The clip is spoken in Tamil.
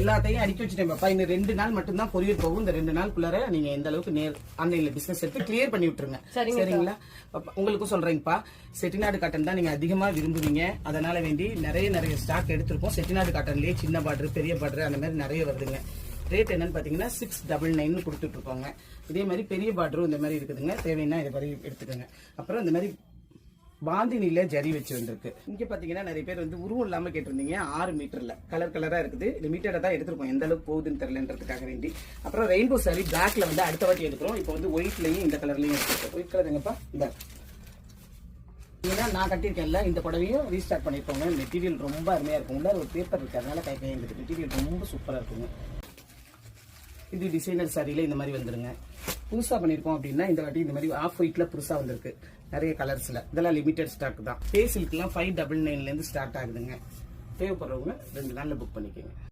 எல்லாத்தையும் அடிக்க வச்சுட்டேன் பாப்பா. இன்னும் ரெண்டு நாள் மட்டும்தான் கொரியர் போகும். இந்த ரெண்டு நாளுக்குள்ளார நீங்க எந்த அளவுக்கு நேர் ஆன்லைன்ல பிசினஸ் எடுத்து கிளியர் பண்ணி விட்டுருங்க. சரிங்களா? உங்களுக்கும் சொல்றேங்கப்பா செட்டிநாடு காட்டன் தான் நீங்க அதிகமா விரும்புவீங்க. அதனால வேண்டி நிறைய நிறைய ஸ்டாக் எடுத்திருப்போம் செட்டிநாடு காட்டன்லயே சின்ன பார்டர் பெரிய பார்டர் அந்த மாதிரி நிறைய வருதுங்க. ரேட் என்னன்னு பாத்தீங்கன்னா சிக்ஸ் டபுள் நைன் கொடுத்துட்டு இருக்கோங்க. இதே மாதிரி பெரிய பார்டரும் இந்த மாதிரி இருக்குதுங்க. தேவைன்னா இதை மாதிரி எடுத்துக்கோங்க. அப்புறம் இந்த மாதிரி பாந்தினியில் ஜரி வச்சு வந்திருக்கு. இங்க பாத்தீங்கன்னா நிறைய பேர் வந்து உருவம் இல்லாம கேட்டிருந்தீங்க. ஆறு மீட்டர்ல கலர் கலரா இருக்குது. லிமிட்டடா தான் எடுத்திருக்கோம். எந்த அளவுக்கு போகுதுன்னு தெரியலன்றதுக்காக வேண்டி. அப்புறம் ரெயின்போ சாரி பிளாக்ல வந்து அடுத்த வாட்டி எடுக்கிறோம். இப்போ வந்து ஒயிட்லயும் இந்த கலர்லயும் எடுத்துருக்கோம் ஒயிட் கலர் எங்கப்பா? இந்த. ஏன்னா நான் கட்டியிருக்கேன்ல இந்த புடவையும் ரீஸ்டார்ட் பண்ணிருக்கோங்க மெட்டீரியல் ரொம்ப அருமையா இருக்கும். உள்ள ஒரு பேப்பர் இருக்கு. அதனால கை கையெழுத்து மெட்டீரியல் ரொம்ப சூப்பராக இருக்குங்க. இது டிசைனர் சாரியில் இந்த மாதிரி வந்துருங்க. புதுசாக பண்ணியிருக்கோம் அப்படின்னா இந்த வாட்டி இந்த மாதிரி ஆஃப் ஒயிட்டில் புதுசாக வந்திருக்கு. நிறைய கலர்ஸில் இதெல்லாம் லிமிடெட் ஸ்டாக் தான். ஃபேஸிலுக்குலாம் ஃபைவ் டபுள் நைன்லேருந்து ஸ்டார்ட் ஆகுதுங்க. தேவைப்படுறவங்க ரெண்டு நாளில் புக் பண்ணிக்கோங்க.